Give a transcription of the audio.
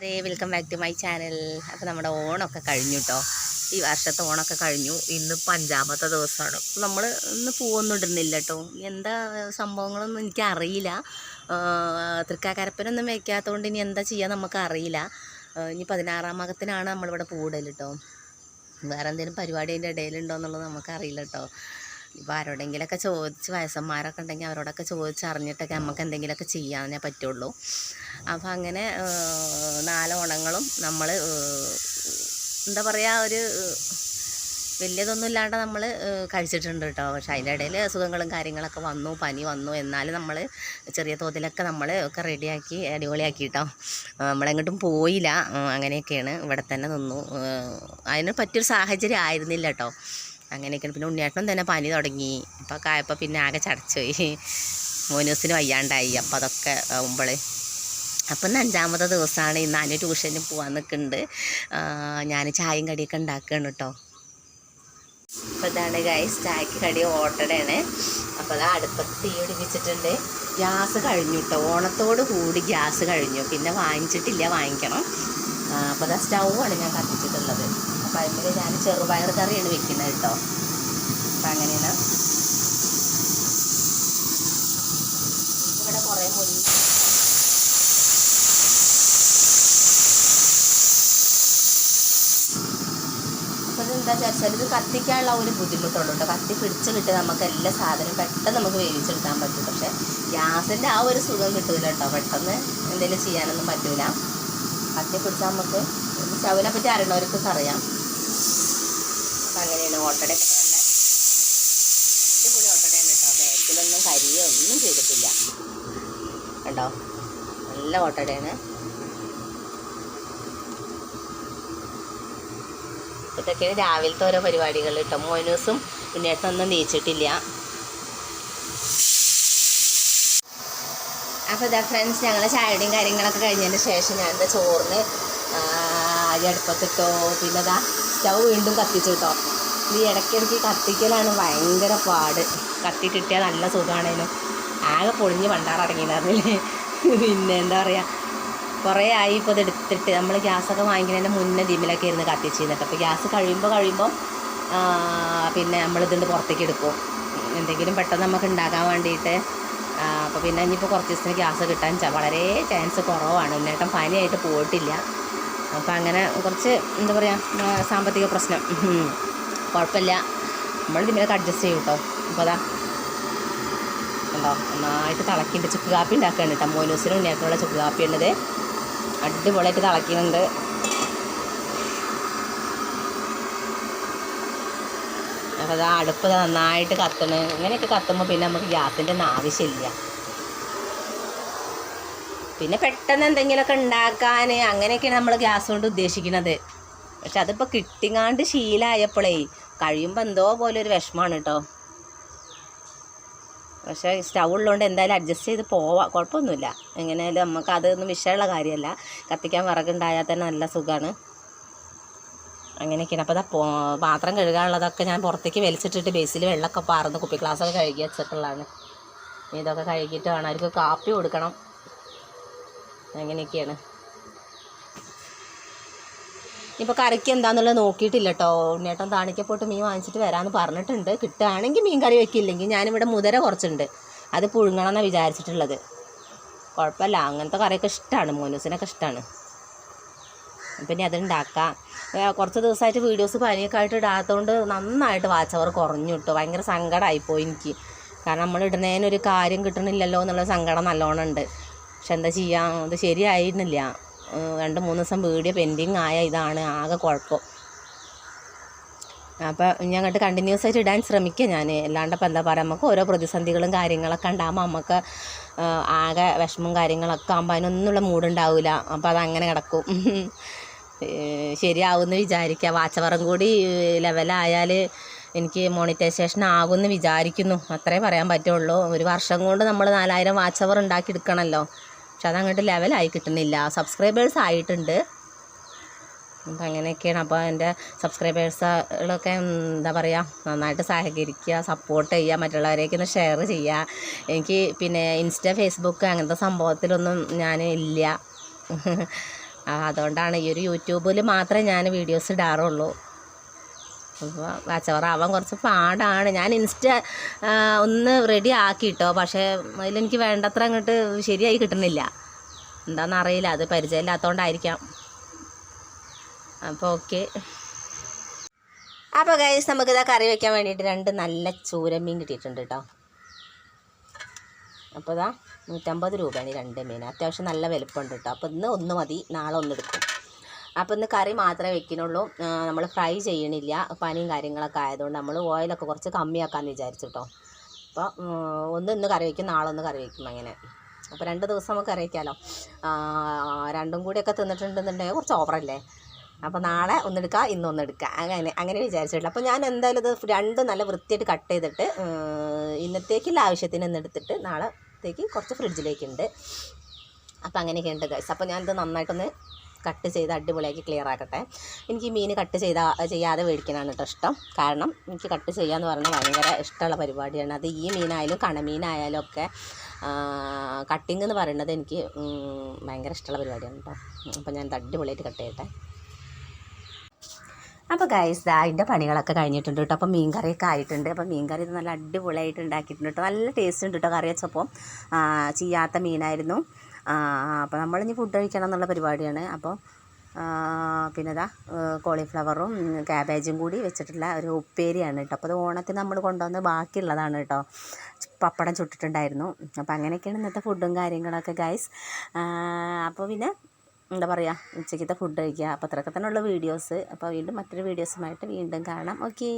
അരേ welcome back to my channel അപ്പോൾ നമ്മുടെ ഓണമൊക്കെ കഴിഞ്ഞു കേട്ടോ ഈ വർഷത്തെ ഓണമൊക്കെ കഴിഞ്ഞു. ഇന്ന് അഞ്ചാമത്തെ ദിവസമാണ്. നമ്മൾ ഇന്ന് പൂവൊന്നും കേട്ടോ എന്താ സംഭവങ്ങളൊന്നും എനിക്കറിയില്ല തൃക്കാക്കരപ്പനൊന്നും വയ്ക്കാത്തതുകൊണ്ട് ഇനി എന്താ ചെയ്യുക നമുക്കറിയില്ല ഇനി പതിനാറാം മകത്തിനാണ് നമ്മളിവിടെ പൂവിടൽ കേട്ടോ വേറെ എന്തെങ്കിലും പരിപാടി അതിന്റെ ഇടയിലുണ്ടോ എന്നുള്ളത് നമുക്കറിയില്ല കേട്ടോ ഇപ്പോൾ ആരോടെങ്കിലൊക്കെ ചോദിച്ച് വയസ്സന്മാരൊക്കെ ഉണ്ടെങ്കിൽ അവരോടൊക്കെ ചോദിച്ചറിഞ്ഞിട്ടൊക്കെ നമുക്ക് എന്തെങ്കിലുമൊക്കെ ചെയ്യാനേ പറ്റുള്ളൂ. അപ്പോൾ അങ്ങനെ നാലോണങ്ങളും നമ്മൾ എന്താ പറയുക ഒരു വലിയതൊന്നും ഇല്ലാണ്ട് നമ്മൾ കഴിച്ചിട്ടുണ്ട് കേട്ടോ. പക്ഷേ അതിന്റെ ഇടയിൽ അസുഖങ്ങളും കാര്യങ്ങളൊക്കെ വന്നു പനി വന്നു. എന്നാലും നമ്മൾ ചെറിയ തോതിലൊക്കെ നമ്മൾ ഒക്കെ റെഡിയാക്കി അടിപൊളിയാക്കി കേട്ടോ നമ്മളെങ്ങോട്ടും പോയില്ല. അങ്ങനെയൊക്കെയാണ് ഇവിടെ തന്നെ നിന്നു. അതിന് പറ്റിയൊരു സാഹചര്യം ആയിരുന്നില്ല കേട്ടോ. അങ്ങനെയൊക്കെയാണ്. പിന്നെ ഉണ്ണിയാട്ടം തന്നെ പനി തുടങ്ങി. ഇപ്പോൾ ഒക്കെ ആയപ്പോൾ പിന്നെ ആകെ ചടച്ചുപോയി. മോനൂസിന് വയ്യാണ്ടായി. അപ്പോൾ അതൊക്കെ ആകുമ്പോൾ അപ്പം അഞ്ചാമത്തെ ദിവസമാണ് ഇന്ന് അനു ട്യൂഷന് പോകാൻ നിൽക്കുന്നുണ്ട് ഞാൻ ചായയും കടിയൊക്കെ ഉണ്ടാക്കുകയാണ് കേട്ടോ അപ്പോൾ ഇതാണ് ഗൈസ് ചായക്ക് കടി ഓട്ടടയാണ് അപ്പോൾ അത് അടുപ്പത്ത് തീ പിടിപ്പിച്ചിട്ടുണ്ട്. ഗ്യാസ് കഴിഞ്ഞു കേട്ടോ ഓണത്തോട് കൂടി ഗ്യാസ് കഴിഞ്ഞു. പിന്നെ വാങ്ങിച്ചിട്ടില്ല വാങ്ങിക്കണം. അപ്പോൾ അത് സ്റ്റൗവാണ് ഞാൻ കത്തിച്ചിട്ടുള്ളത്. അപ്പോൾ അതിൽ ഞാൻ ചെറുപയർ കറിയാണ് വെക്കുന്നത് കേട്ടോ അപ്പം അങ്ങനെയാണ്. ഇവിടെ കുറേ മുന്നേ അപ്പോൾ കത്തിക്കാനുള്ള ഒരു ബുദ്ധിമുട്ടുണ്ട് കേട്ടോ കത്തി പിടിച്ച് കിട്ടി നമുക്ക് എല്ലാ സാധനവും പെട്ടെന്ന് നമുക്ക് വേവിച്ചെടുക്കാൻ പറ്റും. പക്ഷേ ഗ്യാസിന്റെ ആ ഒരു സുഖം കിട്ടൂല കേട്ടോ പെട്ടെന്ന് എന്തെങ്കിലും ചെയ്യാനൊന്നും പറ്റൂല. പിടിച്ചാൽ നമുക്ക് ചവിനെ പറ്റി അറിയണവർക്കൊക്കെ അറിയാം അപ്പം അങ്ങനെയാണ് ഓട്ടടയൊക്കെ നല്ല അടിപൊളി ഓട്ടടയാണ് കേട്ടോ. ബാക്കിലൊന്നും കരിയോ ഒന്നും ചെയ്തിട്ടില്ല. കണ്ടോ? നല്ല ഓട്ടടയാണ്. ഇതൊക്കെയാണ് രാവിലത്തെ ഓരോ പരിപാടികൾ കേട്ടോ. മോനൂസും ഉണ്ണിയേട്ടനൊന്നും നീച്ചിട്ടില്ല. അപ്പോൾ ഇതാ ഫ്രണ്ട്സ് ഞങ്ങൾ ചായയുടെയും കാര്യങ്ങളൊക്കെ കഴിഞ്ഞതിന് ശേഷം ഞാൻ എന്താ ചോറിന് അരി അടുപ്പത്തിട്ടോ പിന്നെ ഇതാ സ്റ്റൗ വീണ്ടും കത്തിച്ചു കേട്ടോ ഈ ഇടയ്ക്കിടയ്ക്ക് കത്തിക്കലാണ് ഭയങ്കര പാട്. കത്തി കിട്ടിയാൽ നല്ല സുഖമാണേലും ആകെ പൊളിഞ്ഞ് പണ്ടാറടങ്ങിയിരുന്നില്ലേ പിന്നെ എന്താ പറയുക കുറേ ആയി ഇപ്പോൾ ഇതെടുത്തിട്ട് നമ്മൾ ഗ്യാസൊക്കെ വാങ്ങിക്കുന്നതിന്റെ മുന്നേ ദിമിലൊക്കെ ഇരുന്ന് കത്തിച്ചിരുന്നിട്ട് അപ്പോൾ ഗ്യാസ് കഴിയുമ്പോൾ കഴിയുമ്പോൾ പിന്നെ നമ്മളിതുണ്ട് പുറത്തേക്ക് എടുക്കും. എന്തെങ്കിലും പെട്ടെന്ന് നമുക്ക് ഉണ്ടാക്കാൻ വേണ്ടിയിട്ട് അപ്പോൾ പിന്നെ ഇനിയിപ്പോൾ കുറച്ച് ദിവസത്തിന് ഗ്യാസ് കിട്ടാൻ വളരെ ചാൻസ് കുറവാണ്. ഉന്നേട്ടം പനിയായിട്ട് പോയിട്ടില്ല. അപ്പോൾ അങ്ങനെ കുറച്ച് എന്താ പറയുക സാമ്പത്തിക പ്രശ്നം. കുഴപ്പമില്ല. നമ്മൾ ഇതിനൊക്കെ അഡ്ജസ്റ്റ് ചെയ്യും കേട്ടോ അപ്പോൾ അതാ. ഉണ്ടോ നന്നായിട്ട് തിളക്കിയിട്ട് ചുക്ക് കാപ്പി ഉണ്ടാക്കുകയാണ് കേട്ടോ മോനൂസിനും ഉണ്ണിയാക്കുള്ള ചുക്ക് കാപ്പി ഉള്ളത്. അടിപൊളിയായിട്ട് തിളക്കുന്നുണ്ട് അപ്പോൾ അത് അടുപ്പ് നന്നായിട്ട് കത്തണേ. ഇങ്ങനെയൊക്കെ കത്തുമ്പോൾ പിന്നെ നമുക്ക് ഗ്യാസിന്റെ ഒന്നും ആവശ്യമില്ല. പിന്നെ പെട്ടെന്ന് എന്തെങ്കിലുമൊക്കെ ഉണ്ടാക്കാൻ അങ്ങനെയൊക്കെയാണ് നമ്മൾ ഗ്യാസ് കൊണ്ട് ഉദ്ദേശിക്കുന്നത്. പക്ഷെ അതിപ്പോൾ കിട്ടിങ്ങാണ്ട് ശീലമായപ്പോഴേ കഴിയുമ്പോൾ എന്തോ പോലെ ഒരു വിഷമമാണ് കേട്ടോ പക്ഷേ സ്റ്റൗ ഉള്ളതുകൊണ്ട് എന്തായാലും അഡ്ജസ്റ്റ് ചെയ്ത് പോവാം. കുഴപ്പമൊന്നുമില്ല എങ്ങനെയായാലും നമുക്ക് അതൊന്നും വിഷയമുള്ള കാര്യമല്ല. കത്തിക്കാൻ വിറകുണ്ടായാൽ തന്നെ നല്ല സുഖമാണ് അങ്ങനെയൊക്കെയാണ്. അപ്പോൾ അതാ പാത്രം കഴുകാനുള്ളതൊക്കെ ഞാൻ പുറത്തേക്ക് വലിച്ചിട്ടിട്ട് ബേസിൽ വെള്ളമൊക്കെ പാർന്ന് കുപ്പി ഗ്ലാസ്സൊക്കെ കഴുകി വെച്ചിട്ടുള്ളതാണ്. ഇതൊക്കെ കഴുകിയിട്ട് വേണം. അവർക്ക് കാപ്പി കൊടുക്കണം. അങ്ങനെയൊക്കെയാണ്. ഇപ്പോൾ കറിക്ക് എന്താണെന്നുള്ളത് നോക്കിയിട്ടില്ല കേട്ടോ ഉണ്ണേട്ടൻ താണിക്കപ്പോട്ട് മീൻ വാങ്ങിച്ചിട്ട് വരാമെന്ന് പറഞ്ഞിട്ടുണ്ട്. കിട്ടുകയാണെങ്കിൽ മീൻ കറി വെക്കില്ലെങ്കിൽ ഞാനിവിടെ മുതര കുറച്ചുണ്ട്. അത് പുഴുങ്ങണം എന്നാണ് വിചാരിച്ചിട്ടുള്ളത്. കുഴപ്പമില്ല. അങ്ങനത്തെ കറിയൊക്കെ ഇഷ്ടമാണ്. മോനൂസിനൊക്കെ ഇഷ്ടമാണ്. പിന്നെ അതുണ്ടാക്കാം. കുറച്ച് ദിവസമായിട്ട് വീഡിയോസ് പനിയൊക്കെ ആയിട്ട് ഇടാത്തതുകൊണ്ട് നന്നായിട്ട് വാച്ച് അവർ കുറഞ്ഞു കിട്ടും. ഭയങ്കര സങ്കടമായിപ്പോയി എനിക്ക്. കാരണം നമ്മൾ ഇടുന്നതിനൊരു കാര്യം കിട്ടണില്ലല്ലോ എന്നുള്ള സങ്കടം നല്ലോണം ഉണ്ട്. പക്ഷെ എന്താ ചെയ്യുക ഇത് ശരിയായിരുന്നില്ല. രണ്ട് മൂന്ന് ദിവസം വീഡിയോ പെൻഡിങ് ആയ ഇതാണ് ആകെ കുഴപ്പം. അപ്പോൾ ഞാൻ അങ്ങോട്ട് കണ്ടിന്യൂസ് ആയിട്ട് ഇടാൻ ശ്രമിക്കുക ഞാൻ അല്ലാണ്ട് അപ്പോൾ എന്താ പറയുക നമുക്ക് ഓരോ പ്രതിസന്ധികളും കാര്യങ്ങളൊക്കെ ഉണ്ടാകുമ്പോൾ നമുക്ക് ആകെ വിഷമം കാര്യങ്ങളൊക്കെ ആകുമ്പോൾ അതിനൊന്നുള്ള മൂടുണ്ടാവില്ല അപ്പോൾ അതങ്ങനെ കിടക്കും. ശരിയാവുമെന്ന് വിചാരിക്കുക വാച്ചവറും കൂടി ലെവലായാൽ എനിക്ക് മോണിറ്റൈസേഷൻ ആകുമെന്ന് വിചാരിക്കുന്നു. അത്രേ പറയാൻ പറ്റുള്ളൂ. ഒരു വർഷം കൊണ്ട് നമ്മൾ നാലായിരം വാച്ചവർ ഉണ്ടാക്കി എടുക്കണമല്ലോ പക്ഷെ അതങ്ങോട്ട് ലെവലായി കിട്ടുന്നില്ല. സബ്സ്ക്രൈബേഴ്സ് ആയിട്ടുണ്ട്. അപ്പം അങ്ങനെയൊക്കെയാണ്. അപ്പോൾ എന്റെ സബ്സ്ക്രൈബേഴ്സുകളൊക്കെ എന്താ പറയുക നന്നായിട്ട് സഹകരിക്കുക സപ്പോർട്ട് ചെയ്യുക മറ്റുള്ളവരേക്ക് ഒന്ന് ഷെയർ ചെയ്യുക. എനിക്ക് പിന്നെ ഇൻസ്റ്റ ഫേസ്ബുക്ക് അങ്ങനത്തെ സംഭവത്തിലൊന്നും ഞാൻ ഇല്ല. അതുകൊണ്ടാണ് ഈ ഒരു യൂട്യൂബിൽ മാത്രമേ ഞാൻ വീഡിയോസ് ഇടാറുള്ളൂ. അപ്പോൾ കച്ചവറമാവാൻ കുറച്ച് പാടാണ്. ഞാൻ ഇൻസ്റ്റ ഒന്ന് റെഡി ആക്കിയിട്ടോ പക്ഷേ അതിലെനിക്ക് വേണ്ടത്ര അങ്ങോട്ട് ശരിയായി കിട്ടുന്നില്ല. എന്താണെന്ന് അറിയില്ല. അത് പരിചയമില്ലാത്തതുകൊണ്ടായിരിക്കാം അപ്പോൾ ഓക്കെ അപ്പോൾ ഗൈസ് നമുക്കിതാ കറി വയ്ക്കാൻ വേണ്ടിയിട്ട് രണ്ട് നല്ല ചൂരമീൻ കിട്ടിയിട്ടുണ്ട് കേട്ടോ അപ്പോൾ ഇതാ നൂറ്റമ്പത് രൂപയാണ് രണ്ട് മീൻ. അത്യാവശ്യം നല്ല വലുപ്പമുണ്ട് കേട്ടോ അപ്പോൾ ഇന്ന് ഒന്ന് മതി. നാളെ ഒന്ന് ഒന്നെടുക്കും അപ്പോൾ ഇന്ന് കറി മാത്രമേ വെക്കുന്നുള്ളൂ. നമ്മൾ ഫ്രൈ ചെയ്യണില്ല. പനിയും കാര്യങ്ങളൊക്കെ ആയതുകൊണ്ട് നമ്മൾ ഓയിലൊക്കെ കുറച്ച് കമ്മിയാക്കാമെന്ന് വിചാരിച്ചു കേട്ടോ അപ്പോൾ ഒന്ന് ഇന്ന് കറി വയ്ക്കും നാളെ ഒന്ന് കറി വയ്ക്കും അങ്ങനെ. അപ്പോൾ രണ്ട് ദിവസം നമുക്ക് കറി വയ്ക്കാമല്ലോ രണ്ടും കൂടിയൊക്കെ തിന്നിട്ടുണ്ടെന്നുണ്ടെങ്കിൽ കുറച്ച് ഓവറല്ലേ? അപ്പോൾ നാളെ ഒന്നെടുക്കുക ഇന്നൊന്നെടുക്കുക അങ്ങനെ അങ്ങനെ വിചാരിച്ചിട്ടില്ല. അപ്പോൾ ഞാൻ എന്തായാലും ഇത് രണ്ടും നല്ല വൃത്തിയായിട്ട് കട്ട് ചെയ്തിട്ട് ഇന്നത്തേക്കുള്ള ആവശ്യത്തിന് ഇന്നെടുത്തിട്ട് നാളത്തേക്ക് കുറച്ച് ഫ്രിഡ്ജിലേക്കുണ്ട്. അപ്പോൾ അങ്ങനെയൊക്കെ ഉണ്ട് ഗൈസ് അപ്പോൾ ഞാനിത് നന്നായിട്ടൊന്ന് കട്ട് ചെയ്ത് അടിപൊളിയാക്കി ക്ലിയർ ആക്കട്ടെ. എനിക്ക് മീൻ കട്ട് ചെയ്ത ചെയ്യാതെ മേടിക്കാനാണ് കേട്ടോ ഇഷ്ടം. കാരണം എനിക്ക് കട്ട് ചെയ്യാന്ന് പറഞ്ഞാൽ ഭയങ്കര ഇഷ്ടമുള്ള പരിപാടിയാണ്. അത് ഈ മീനായാലും കണമീനായാലും ഒക്കെ കട്ടിങ് എന്ന് പറയുന്നത് എനിക്ക് ഭയങ്കര ഇഷ്ടമുള്ള പരിപാടിയാണ് കേട്ടോ അപ്പോൾ ഞാൻ അടിപൊളിയായിട്ട് കട്ട് ചെയ്യട്ടെ. അപ്പോൾ ഗൈസ് ദാ അതിന്റെ പണികളൊക്കെ കഴിഞ്ഞിട്ടുണ്ട് കേട്ടോ അപ്പോൾ മീൻകറിയൊക്കെ ആയിട്ടുണ്ട്. അപ്പോൾ മീൻകറി നല്ല അടിപൊളിയായിട്ട് ഉണ്ടാക്കിയിട്ടുണ്ട് കേട്ടോ നല്ല ടേസ്റ്റ് ഉണ്ട് കേട്ടോ കറി വെച്ചപ്പോൾ ചെയ്യാത്ത മീനായിരുന്നു. ആ, അപ്പോൾ നമ്മളിനി ഫുഡ് കഴിക്കണം എന്നുള്ള പരിപാടിയാണ്. അപ്പോൾ പിന്നെ ഇതാ കോളിഫ്ലവറും ക്യാബേജും കൂടി വെച്ചിട്ടുള്ള ഒരു ഉപ്പേരിയാണ് കേട്ടോ അപ്പോൾ അത് ഓണത്തിന് നമ്മൾ കൊണ്ടുവന്ന് ബാക്കിയുള്ളതാണ് കേട്ടോ പപ്പടം ചുട്ടിട്ടുണ്ടായിരുന്നു. അപ്പോൾ അങ്ങനെയൊക്കെയാണ് ഇന്നത്തെ ഫുഡും കാര്യങ്ങളൊക്കെ ഗൈസ് അപ്പോൾ പിന്നെ എന്താ പറയുക ഉച്ചയ്ക്കത്തെ ഫുഡ് കഴിക്കുക. അപ്പോൾ അത്രയൊക്കെ തന്നെയുള്ള വീഡിയോസ് അപ്പോൾ വീണ്ടും മറ്റൊരു വീഡിയോസുമായിട്ട് വീണ്ടും കാണാം. ഓക്കേ